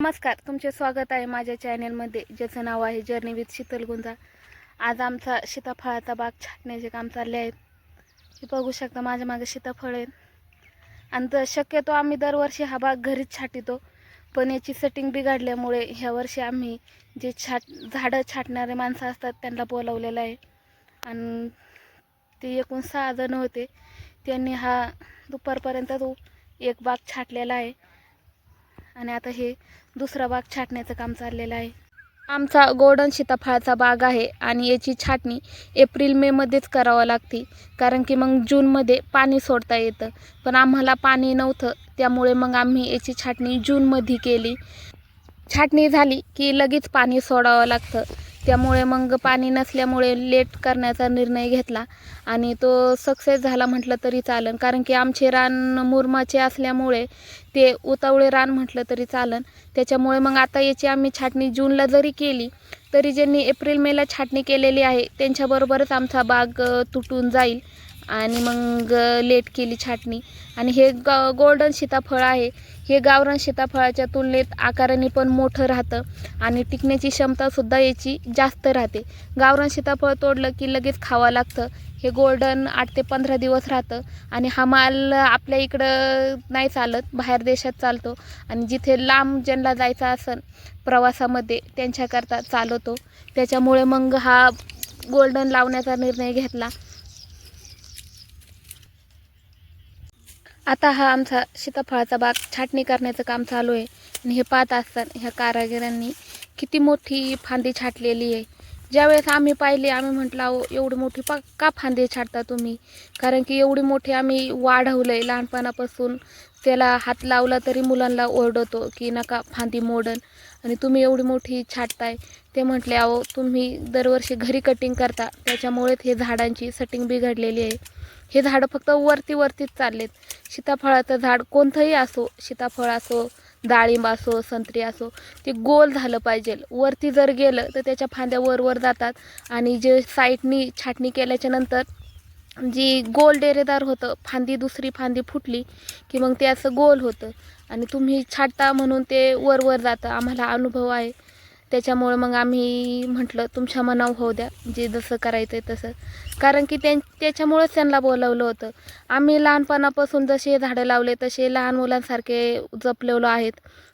नमस्कार तुमचे स्वागत आहे माझ्या चॅनेलमध्ये. ज्याचं नाव आहे जर्नी विथ शीतल गुंजा. आज आमचा सीताफळाचा बाग छाटण्याचे काम चालले आहेत हे बघू शकता माझ्या मागे सीताफळ आहेत आणि तर शक्यतो आम्ही दरवर्षी हा बाग घरीच छाटितो. पण याची सेटिंग बिघडल्यामुळे ह्या वर्षी आम्ही जे छाट झाडं छाटणारे माणसं असतात त्यांना बोलावलेलं आहे. आणि ते एकूण सहा जण होते. त्यांनी हा दुपारपर्यंत तो एक बाग छाटलेला आहे. आणि आता हे दुसरा बाग छाटण्याचं काम चाललेलं आहे. आमचा गोल्डन सीताफळाचा बाग आहे आणि याची छाटणी एप्रिल मेमध्येच करावं लागते. कारण की मग जूनमध्ये पाणी सोडता येतं. पण आम्हाला पाणी नव्हतं त्यामुळे मग आम्ही याची छाटणी जूनमध्ये केली. छाटणी झाली की लगेच पाणी सोडावं लागतं. त्यामुळे मग पाणी नसल्यामुळे लेट करण्याचा निर्णय घेतला आणि तो सक्सेस झाला म्हटलं तरी चालन. कारण की आमचे रान मुरमाचे असल्यामुळे ते उतावळे रान म्हटलं तरी चालन. त्याच्यामुळे मग आता याची आम्ही छाटणी जूनला जरी केली तरी ज्यांनी एप्रिल मेला छाटणी केलेली आहे त्यांच्याबरोबरच आमचा बाग तुटून जाईल. आणि मग लेट केली छाटणी. आणि हे ग गोल्डन सीताफळ आहे. हे गावरान सीताफळाच्या तुलनेत आकाराने पण मोठं राहतं आणि टिकण्याची क्षमतासुद्धा याची जास्त राहते. गावरान सीताफळ तोडलं की लगेच खावं लागतं. हे गोल्डन आठ ते पंधरा दिवस राहतं आणि हा माल आपल्या इकडं नाही चालत बाहेर देशात चालतो आणि जिथे लांब ज्यांना जायचं असन प्रवासामध्ये त्यांच्याकरता चालवतो त्याच्यामुळे मग हा गोल्डन लावण्याचा निर्णय घेतला. आता हा आमचा सीताफळाचा बाग छाटणी करण्याचं काम चालू आहे. आणि हे पाहत असताना ह्या कारागिरांनी किती मोठी फांदी छाटलेली आहे. ज्यावेळेस आम्ही पाहिली आम्ही म्हटलं अहो एवढी मोठी पा का फांदी छाटता तुम्ही? कारण की एवढी मोठी आम्ही वाढवलं आहे लहानपणापासून त्याला हात लावला तरी मुलांना ओरडतो की नका फांदी मोडन. आणि तुम्ही एवढी मोठी छाटताय. ते म्हटले अहो तुम्ही दरवर्षी घरी कटिंग करता. त्याच्यामुळेच हे झाडांची सटिंग बिघडलेली आहे. हे झाडं फक्त वरती वरतीच चाललेत. सीताफळाचं झाड कोणतंही असो सीताफळ असो डाळिंब असो संत्री असो ते गोल झालं पाहिजे. वरती जर गेलं तर त्याच्या फांद्या वरवर जातात. आणि जे साईडनी छाटणी केल्याच्यानंतर जी गोल डेरेदार होतं फांदी दुसरी फांदी फुटली की मग ते असं गोल होतं. आणि तुम्ही छाटता म्हणून ते वर वर जातं. आम्हाला अनुभव आहे. त्याच्यामुळे मग आम्ही म्हटलं तुमच्या मनावर होऊ द्या. जे जसं करायचं आहे तसं. कारण की त्यां त्याच्यामुळंच त्यांना बोलावलं होतं. आम्ही लहानपणापासून जसे झाडं लावले तसे लहान मुलांसारखे जपलेलो आहेत.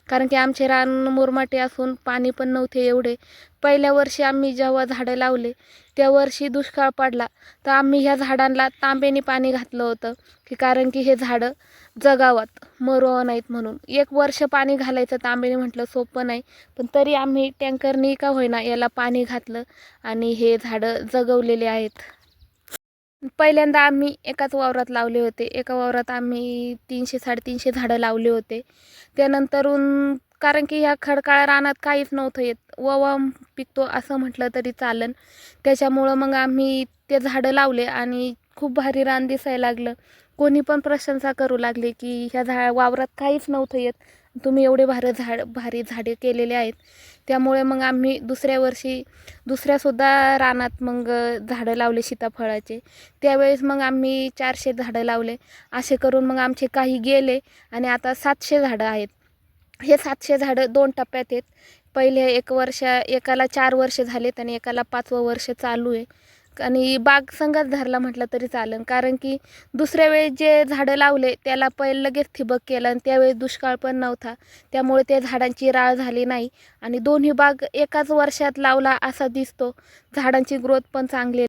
कारण की आमचे रान मुरमाटे असून पाणी पण नव्हते एवढे. पहिल्या वर्षी आम्ही जेव्हा झाडं लावले त्या वर्षी दुष्काळ पडला. तर आम्ही ह्या झाडांना तांब्याने पाणी घातलं होतं. की कारण की हे झाडं जगावात. मरू नाहीत म्हणून. एक वर्ष पाणी घालायचं तांबेने म्हटलं सोपं नाही. पण तरी आम्ही टँकरनी का होईना याला पाणी घातलं आणि हे झाडं जगवलेले आहेत. पहिल्यांदा आम्ही एकाच वावरात लावले होते. एका वावरात आम्ही तीनशे साडेतीनशे झाडं लावले होते. त्यानंतरून कारण की ह्या खडकाळ रानात काहीच नव्हतं येत. ववा पिकतो असं म्हटलं तरी चालन. त्याच्यामुळं मग आम्ही ते झाडं लावले आणि खूप भारी रान दिसायला लागलं. कोणी पण प्रशंसा करू लागले की ह्या झा वावरात काहीच नव्हतं येत. तुम्ही एवढे भारी झाड भारी झाडे केलेले आहेत. त्यामुळे मग आम्ही दुसऱ्या वर्षी दुसऱ्यासुद्धा रानात मग झाडं लावले सीताफळाचे. त्यावेळेस मग आम्ही चारशे झाडं लावले. असे करून मग आमचे काही गेले आणि आता सातशे झाडं आहेत. हे सातशे झाडं दोन टप्प्यात आहेत. पहिले एक वर्ष एकाला चार वर्ष झालेत आणि एकाला पाचवं वर्ष चालू आहे. आणि बाग संघात धरला म्हटलं तरी चालेल. कारण की दुसऱ्या वेळेस जे झाडं लावले त्याला पहिले लगेच ठिबक केलं आणि त्यावेळेस दुष्काळ पण नव्हता. त्यामुळे त्या झाडांची राळ झाली नाही. आणि दोन्ही बाग एकाच वर्षात लावला असा दिसतो. झाडांची ग्रोथ पण चांगली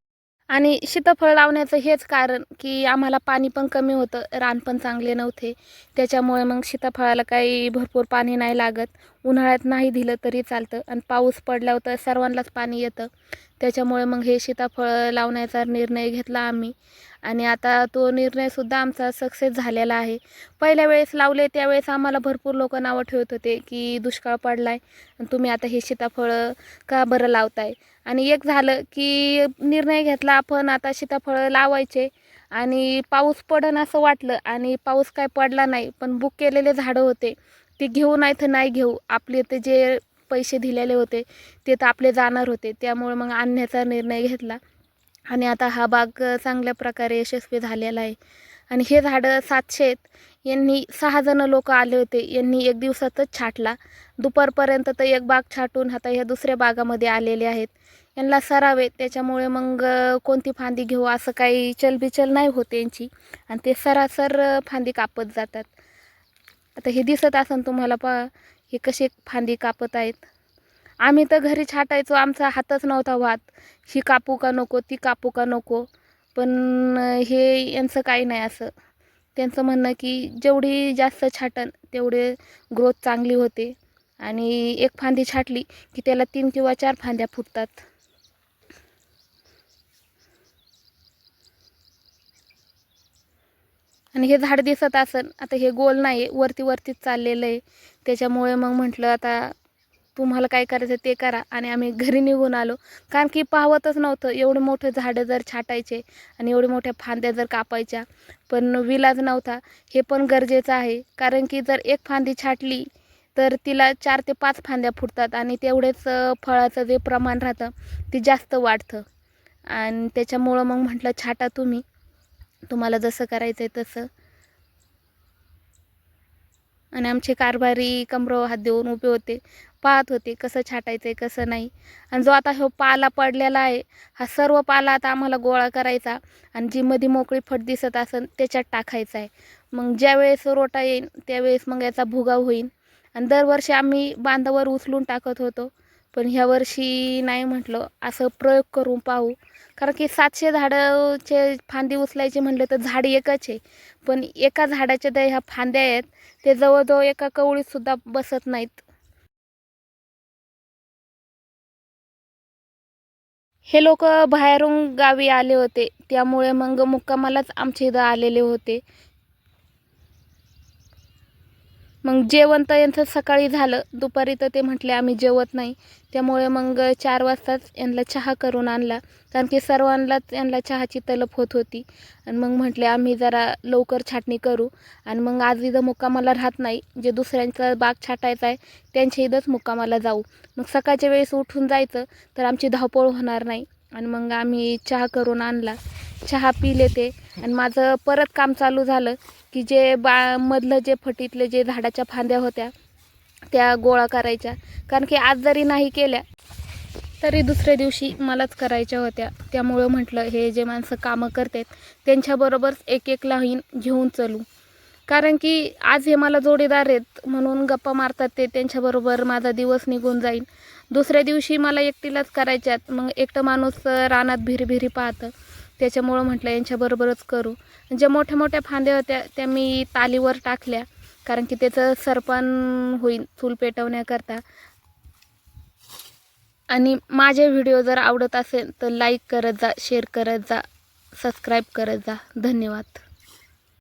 आणि सीताफळ लावण्याचं हेच कारण की आम्हाला पाणी पण कमी होतं. रान पण चांगले नव्हते. त्याच्यामुळे मग सीताफळाला काही भरपूर पाणी नाही लागत. उन्हाळ्यात नाही दिलं तरी चालतं. आणि पाऊस पडल्यावर तर सर्वांनाच पाणी येतं. त्याच्यामुळे मग हे सीताफळ लावण्याचा निर्णय घेतला आम्ही. आणि आता तो निर्णयसुद्धा आमचा सक्सेस झालेला आहे. पहिल्या वेळेस लावले त्यावेळेस आम्हाला भरपूर लोक नावं ठेवत होते की दुष्काळ पडला आहे तुम्ही आता हे सीताफळं का बरं लावताय? आणि एक झालं की निर्णय घेतला आपण आता सीताफळं लावायचे. आणि पाऊस पडन असं वाटलं आणि पाऊस काय पडला नाही पण बुक केलेले झाडं होते. ते घेऊ नाही तर नाही घेऊ. आपले ते जे पैसे दिलेले होते ते तर आपले जाणार होते. त्यामुळे मग आणण्याचा निर्णय घेतला. आणि आता हा बाग चांगल्या प्रकारे यशस्वी झालेला आहे. आणि हे झाडं सातशे यांनी सहाजणं लोक आले होते. यांनी एक दिवसातच छाटला. दुपारपर्यंत तर एक बाग छाटून आता ह्या दुसऱ्या बागामध्ये आलेले आहेत. यांना सरावे त्याच्यामुळे मग कोणती फांदी घेऊ असं काही चलबिचल नाही होत यांची. आणि ते सरासर फांदी कापत जातात. आता हे दिसत असन तुम्हाला प हे कसे फांदी कापत आहेत? आम्ही तर घरी छाटायचो आमचा हातच नव्हता वाद ही कापू का नको ती कापू का नको? पण हे यांचं काही नाही असं. त्यांचं म्हणणं की जेवढी जास्त छाटन तेवढे ग्रोथ चांगली होते. आणि एक फांदी छाटली की त्याला तीन किंवा चार फांद्या फुटतात. आणि हे झाड दिसत असन. आता हे गोल नाही वरती वरतीच चाललेलं आहे. त्याच्यामुळे मग म्हटलं आता तुम्हाला काय करायचं ते करा. आणि आम्ही घरी निघून आलो. कारण की पाहवतच नव्हतं. एवढं मोठं झाडं जर छाटायचे आणि एवढ्या मोठ्या फांद्या जर कापायच्या. पण विलाज नव्हता. हे पण गरजेचं आहे. कारण की जर एक फांदी छाटली तर तिला चार ते पाच फांद्या फुटतात. आणि तेवढेच फळाचं जे प्रमाण राहतं ते जास्त वाढतं. आणि त्याच्यामुळं मग म्हटलं छाटा तुम्ही. तुम्हाला जसं करायचं आहे तसं. आणि आमचे कारभारी कमरव हात देऊन उभे होते पाहत होते कसं छाटायचं आहे कसं नाही. आणि जो आता हो पाला पडलेला आहे हा सर्व पाला आता आम्हाला गोळा करायचा आणि जी मध्ये मोकळी फट दिसत असेल त्याच्यात टाकायचा आहे. मग ज्यावेळेस रोटा येईल त्यावेळेस मग याचा भुगाव होईल आणि दरवर्षी आम्ही बांधावर उचलून टाकत होतो पण ह्या वर्षी नाही म्हटलं असं प्रयोग करून पाहू. कारण की सातशे झाडाचे फांदी उचलायचे म्हणलं तर झाड एकच आहे. पण एका झाडाच्या ज्या ह्या फांद्या आहेत ते जवळजवळ एका कवळीत सुद्धा बसत नाहीत. हे लोक बाहेरून गावी आले होते. त्यामुळे मग मुक्कामालाच आमच्या इथं आलेले होते. मग जेवण तर यांचं सकाळी झालं. दुपारी तर ते म्हटले आम्ही जेवत नाही. त्यामुळे मग चार वाजताच यांना चहा करून आणला. कारण की सर्वांनाच यांना चहाची तलप होत होती. आणि मग म्हटले आम्ही जरा लवकर छाटणी करू. आणि मग आज इथं मुक्कामाला राहत नाही. जे दुसऱ्यांचा बाग छाटायचा आहे त्यांच्या इथंच मुक्कामाला जाऊ. मग सकाळच्या वेळेस उठून जायचं तर आमची धावपळ होणार नाही. आणि मग आम्ही चहा करून आणला. चहा पिले ते. आणि माझं परत काम चालू झालं. की जे बा मधलं जे फटीतले जे झाडाच्या फांद्या होत्या त्या गोळा करायच्या. कारण की आज जरी नाही केल्या तरी दुसऱ्या दिवशी मलाच करायच्या होत्या. त्यामुळं म्हटलं हे जे माणसं कामं करतात त्यांच्याबरोबरच एक एक लाईन घेऊन चलू. कारण की आज हे मला जोडीदार आहेत म्हणून गप्पा मारतात ते त्यांच्याबरोबर माझा दिवस निघून जाईल दुसऱ्या दिवशी मला एकटीलाच करायच्यात मग एकटं माणूस रानात भिरभिरी पाहतं. त्याच्यामुळं म्हटलं यांच्याबरोबरच करू. ज्या मोठ्या मोठ्या फांद्या होत्या त्या मी तालीवर टाकल्या. कारण की त्याचं सरपण होईल चूल पेटवण्याकरता. आणि माझे व्हिडिओ जर आवडत असेल तर लाईक करत जा शेअर करत जा सबस्क्राईब करत जा. धन्यवाद.